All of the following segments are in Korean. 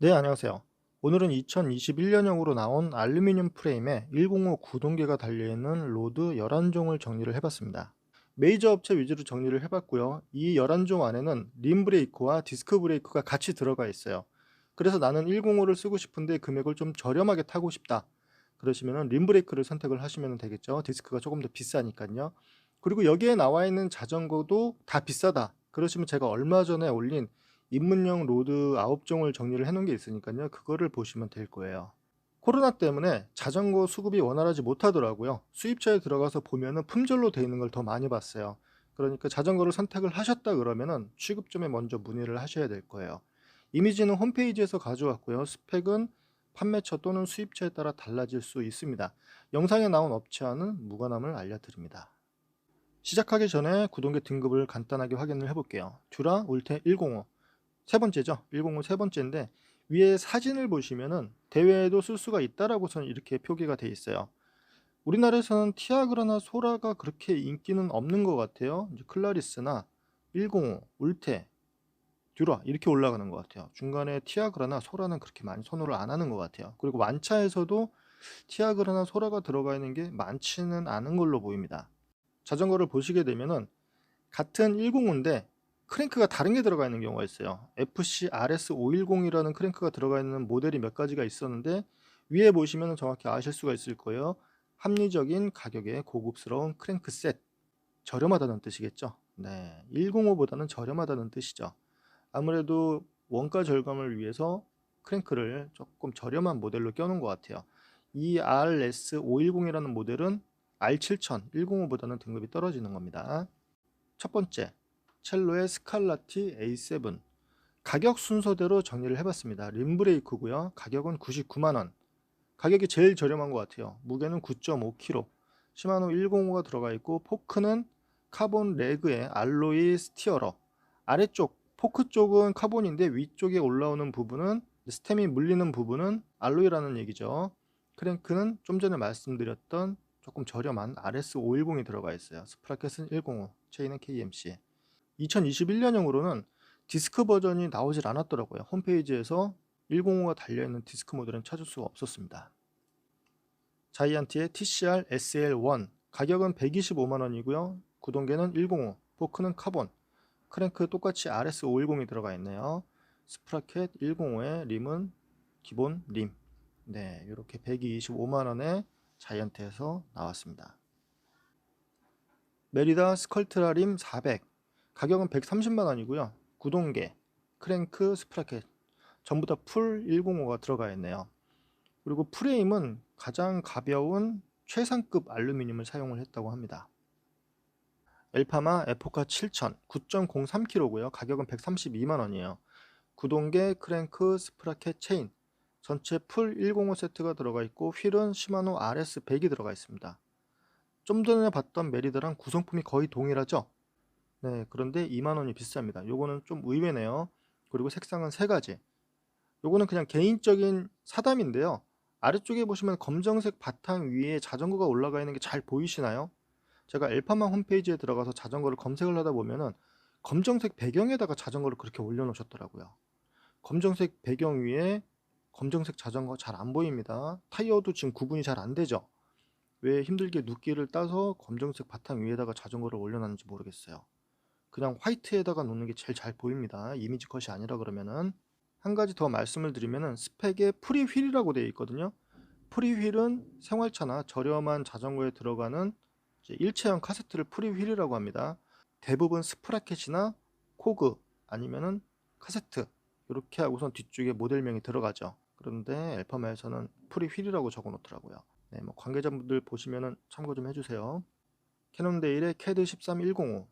네, 안녕하세요. 오늘은 2021년형으로 나온 알루미늄 프레임에 105 구동계가 달려있는 로드 11종을 정리를 해봤습니다. 메이저 업체 위주로 정리를 해봤고요. 이 11종 안에는 림 브레이크와 디스크 브레이크가 같이 들어가 있어요. 그래서 나는 105를 쓰고 싶은데 금액을 좀 저렴하게 타고 싶다. 그러시면 림 브레이크를 선택을 하시면 되겠죠. 디스크가 조금 더 비싸니까요. 그리고 여기에 나와 있는 자전거도 다 비싸다. 그러시면 제가 얼마 전에 올린 입문용 로드 9종을 정리를 해 놓은 게 있으니까요. 그거를 보시면 될 거예요. 코로나 때문에 자전거 수급이 원활하지 못하더라고요. 수입차에 들어가서 보면은 품절로 돼 있는 걸 더 많이 봤어요. 그러니까 자전거를 선택을 하셨다 그러면은 취급점에 먼저 문의를 하셔야 될 거예요. 이미지는 홈페이지에서 가져왔고요. 스펙은 판매처 또는 수입차에 따라 달라질 수 있습니다. 영상에 나온 업체와는 무관함을 알려드립니다. 시작하기 전에 구동계 등급을 간단하게 확인을 해볼게요. 듀라 울테 105 세 번째죠. 105 세 번째인데 위에 사진을 보시면은 대회에도 쓸 수가 있다라고선 이렇게 표기가 돼 있어요. 우리나라에서는 티아그라나 소라가 그렇게 인기는 없는 것 같아요. 클라리스나 105, 울테, 듀라 이렇게 올라가는 것 같아요. 중간에 티아그라나 소라는 그렇게 많이 선호를 안 하는 것 같아요. 그리고 완차에서도 티아그라나 소라가 들어가 있는 게 많지는 않은 걸로 보입니다. 자전거를 보시게 되면은 같은 105인데 크랭크가 다른 게 들어가 있는 경우가 있어요. FC RS 510이라는 크랭크가 들어가 있는 모델이 몇 가지가 있었는데 위에 보시면 정확히 아실 수가 있을 거예요. 합리적인 가격의 고급스러운 크랭크 셋. 저렴하다는 뜻이겠죠. 네. 105보다는 저렴하다는 뜻이죠. 아무래도 원가 절감을 위해서 크랭크를 조금 저렴한 모델로 껴놓은 것 같아요. 이 RS 510이라는 모델은 R7000, 105보다는 등급이 떨어지는 겁니다. 첫 번째, 첼로의 스칼라티 A7 가격 순서대로 정리를 해봤습니다. 림브레이크고요. 가격은 99만원 가격이 제일 저렴한 것 같아요. 무게는 9.5kg 시마노 105가 들어가 있고 포크는 카본 레그의 알로이 스티어러 아래쪽 포크 쪽은 카본인데 위쪽에 올라오는 부분은 스템이 물리는 부분은 알로이라는 얘기죠. 크랭크는 좀 전에 말씀드렸던 조금 저렴한 RS510이 들어가 있어요. 스프라켓은 105, 체인은 KMC. 2021년형으로는 디스크 버전이 나오질 않았더라고요. 홈페이지에서 105가 달려있는 디스크 모델은 찾을 수가 없었습니다. 자이언티의 TCR SL1 가격은 125만원이고요. 구동계는 105, 포크는 카본, 크랭크 똑같이 RS510이 들어가 있네요. 스프라켓 105의 림은 기본 림. 네, 이렇게 125만원에 자이언트에서 나왔습니다. 메리다 스컬트라 림 400. 가격은 130만 원이고요. 구동계, 크랭크, 스프라켓 전부 다 풀 105가 들어가 있네요. 그리고 프레임은 가장 가벼운 최상급 알루미늄을 사용을 했다고 합니다. 엘파마 에포카 7000 9.03kg고요. 가격은 132만 원이에요. 구동계, 크랭크, 스프라켓, 체인 전체 풀 105 세트가 들어가 있고 휠은 시마노 RS 100이 들어가 있습니다. 좀 전에 봤던 메리드랑 구성품이 거의 동일하죠? 네, 그런데 2만원이 비쌉니다. 요거는 좀 의외네요. 그리고 색상은 세 가지. 요거는 그냥 개인적인 사담인데요. 아래쪽에 보시면 검정색 바탕 위에 자전거가 올라가 있는 게 잘 보이시나요? 제가 엘파마 홈페이지에 들어가서 자전거를 검색을 하다 보면은 검정색 배경에다가 자전거를 그렇게 올려놓으셨더라고요. 검정색 배경 위에 검정색 자전거 잘 안 보입니다. 타이어도 지금 구분이 잘 안 되죠. 왜 힘들게 눕기를 따서 검정색 바탕 위에다가 자전거를 올려놨는지 모르겠어요. 그냥 화이트에다가 놓는 게 제일 잘 보입니다. 이미지 컷이 아니라 그러면은 한 가지 더 말씀을 드리면은 스펙에 프리 휠이라고 되어 있거든요. 프리 휠은 생활차나 저렴한 자전거에 들어가는 일체형 카세트를 프리 휠이라고 합니다. 대부분 스프라켓이나 코그 아니면은 카세트 이렇게 하고선 뒤쪽에 모델명이 들어가죠. 그런데 엘파마에서는 프리 휠이라고 적어 놓더라고요. 네, 뭐 관계자분들 보시면은 참고 좀 해주세요. 캐논데일의 캐드 13105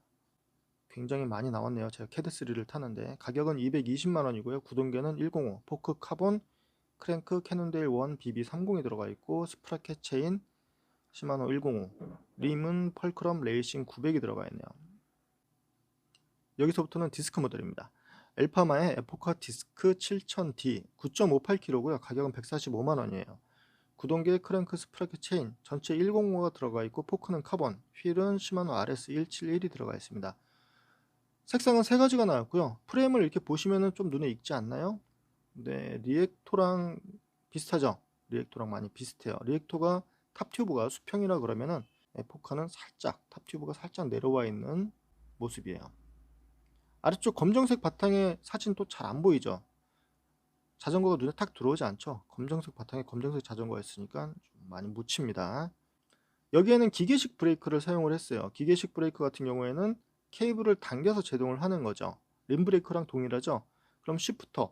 굉장히 많이 나왔네요. 제가 캐드3를 타는데 가격은 220만원이고요. 구동계는 105, 포크 카본, 크랭크 캐논데일 1 BB30이 들어가 있고 스프라켓 체인 시마노 105, 림은 펄크럼 레이싱 900이 들어가 있네요. 여기서부터는 디스크 모델입니다. 엘파마의 에포카 디스크 7000D 9.58kg고요. 가격은 145만원이에요. 구동계 크랭크 스프라켓 체인 전체 105가 들어가 있고 포크는 카본, 휠은 시마노 RS171이 들어가 있습니다. 색상은 세 가지가 나왔고요. 프레임을 이렇게 보시면은 좀 눈에 익지 않나요? 네, 리액토랑 비슷하죠? 리액토랑 많이 비슷해요. 리액토가 탑 튜브가 수평이라 그러면은 에포카는 살짝 탑 튜브가 살짝 내려와 있는 모습이에요. 아래쪽 검정색 바탕에 사진 또 잘 안 보이죠? 자전거가 눈에 탁 들어오지 않죠? 검정색 바탕에 검정색 자전거가 있으니까 좀 많이 묻힙니다. 여기에는 기계식 브레이크를 사용을 했어요. 기계식 브레이크 같은 경우에는 케이블을 당겨서 제동을 하는 거죠. 림 브레이크랑 동일하죠? 그럼 시프터,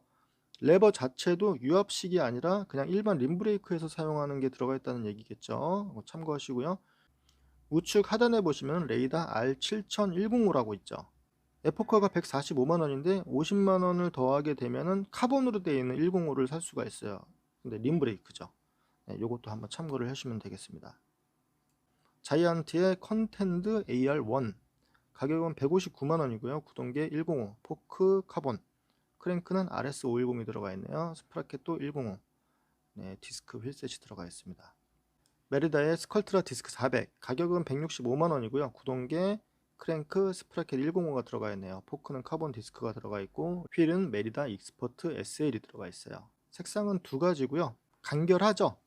레버 자체도 유압식이 아니라 그냥 일반 림 브레이크에서 사용하는 게 들어가 있다는 얘기겠죠. 이거 참고하시고요. 우측 하단에 보시면 레이더 R7105라고 있죠. 에포카가 145만 원인데 50만 원을 더하게 되면은 카본으로 되어 있는 105를 살 수가 있어요. 근데 림 브레이크죠. 네, 한번 참고를 하시면 되겠습니다. 자이언트의 컨텐드 AR1 가격은 159만 원이고요. 구동계 105, 포크 카본, 크랭크는 RS510이 들어가 있네요. 스프라켓도 105, 네, 디스크 휠셋이 들어가 있습니다. 메리다의 스컬트라 디스크 400 가격은 165만 원이고요. 구동계 크랭크 스프라켓 105가 들어가 있네요. 포크는 카본 디스크가 들어가 있고 휠은 메리다 익스퍼트 SL이 들어가 있어요. 색상은 두 가지고요. 간결하죠?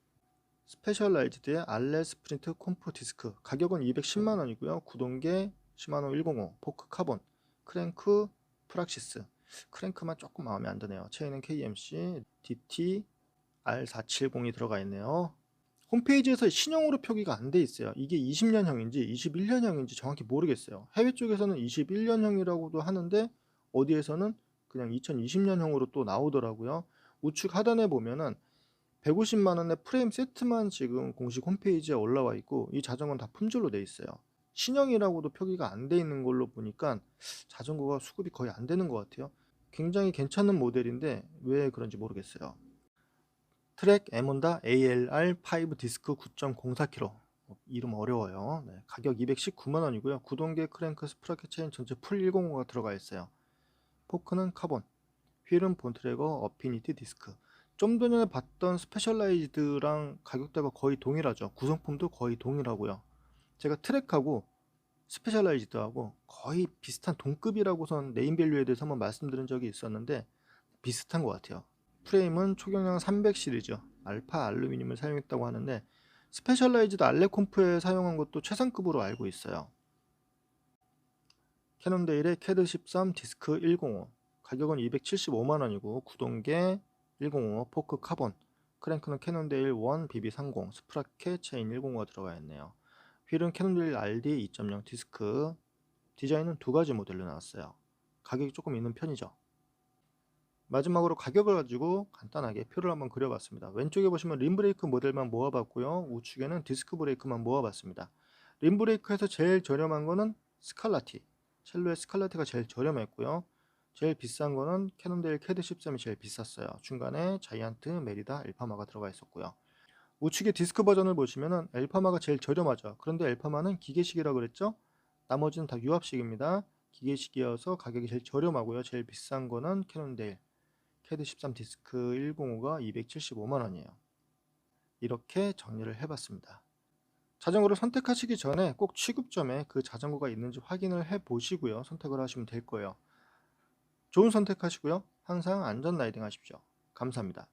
스페셜라이즈드의 알레 스프린트 콤프 디스크 가격은 210만 원이고요. 구동계 시마노 105 포크 카본 크랭크 프락시스 크랭크만 조금 마음에 안 드네요. 체인은 KMC DT R470이 들어가 있네요. 홈페이지에서 신형으로 표기가 안 돼 있어요. 이게 20년형인지 21년형인지 정확히 모르겠어요. 해외 쪽에서는 21년형이라고도 하는데 어디에서는 그냥 2020년형으로 또 나오더라고요. 우측 하단에 보면은 150만 원의 프레임 세트만 지금 공식 홈페이지에 올라와 있고 이 자전거는 다 품절로 돼 있어요. 신형이라고도 표기가 안 돼 있는 걸로 보니까 자전거가 수급이 거의 안 되는 것 같아요. 굉장히 괜찮은 모델인데 왜 그런지 모르겠어요. 트랙 에몬다 ALR5 디스크 9.04kg 이름 어려워요. 네, 가격 219만 원이고요. 구동계 크랭크 스프라켓 체인 전체 풀 105가 들어가 있어요. 포크는 카본, 휠은 본트래거 어피니티 디스크. 좀 전에 봤던 스페셜라이즈드랑 가격대가 거의 동일하죠. 구성품도 거의 동일하고요. 제가 트랙하고 스페셜라이즈드하고 거의 비슷한 동급이라고선 네임밸류에 대해서 한번 말씀드린 적이 있었는데 비슷한 것 같아요. 프레임은 초경량 300 시리즈 알파 알루미늄을 사용했다고 하는데 스페셜라이즈드 알레콤프에 사용한 것도 최상급으로 알고 있어요. 캐논데일의 캐드 13 디스크 105 가격은 275만 원이고 구동계 105 포크 카본 크랭크는 캐논데일 1 BB30 스프라켓 체인 105가 들어가 있네요. 휠은 캐논데일 RD 2.0 디스크 디자인은 두 가지 모델로 나왔어요. 가격이 조금 있는 편이죠. 마지막으로 가격을 가지고 간단하게 표를 한번 그려봤습니다. 왼쪽에 보시면 림브레이크 모델만 모아봤고요. 우측에는 디스크 브레이크만 모아봤습니다. 림브레이크에서 제일 저렴한 거는 스칼라티. 첼로의 스칼라티가 제일 저렴했고요. 제일 비싼 거는 캐논데일 캐드 13이 제일 비쌌어요. 중간에 자이언트, 메리다, 엘파마가 들어가 있었고요. 우측에 디스크 버전을 보시면은 엘파마가 제일 저렴하죠. 그런데 엘파마는 기계식이라 그랬죠? 나머지는 다 유압식입니다. 기계식이어서 가격이 제일 저렴하고요. 제일 비싼 거는 캐논데일 캐드 13 디스크 105가 275만 원이에요. 이렇게 정리를 해봤습니다. 자전거를 선택하시기 전에 꼭 취급점에 그 자전거가 있는지 확인을 해 보시고요. 선택을 하시면 될 거예요. 좋은 선택하시고요. 항상 안전 라이딩 하십시오. 감사합니다.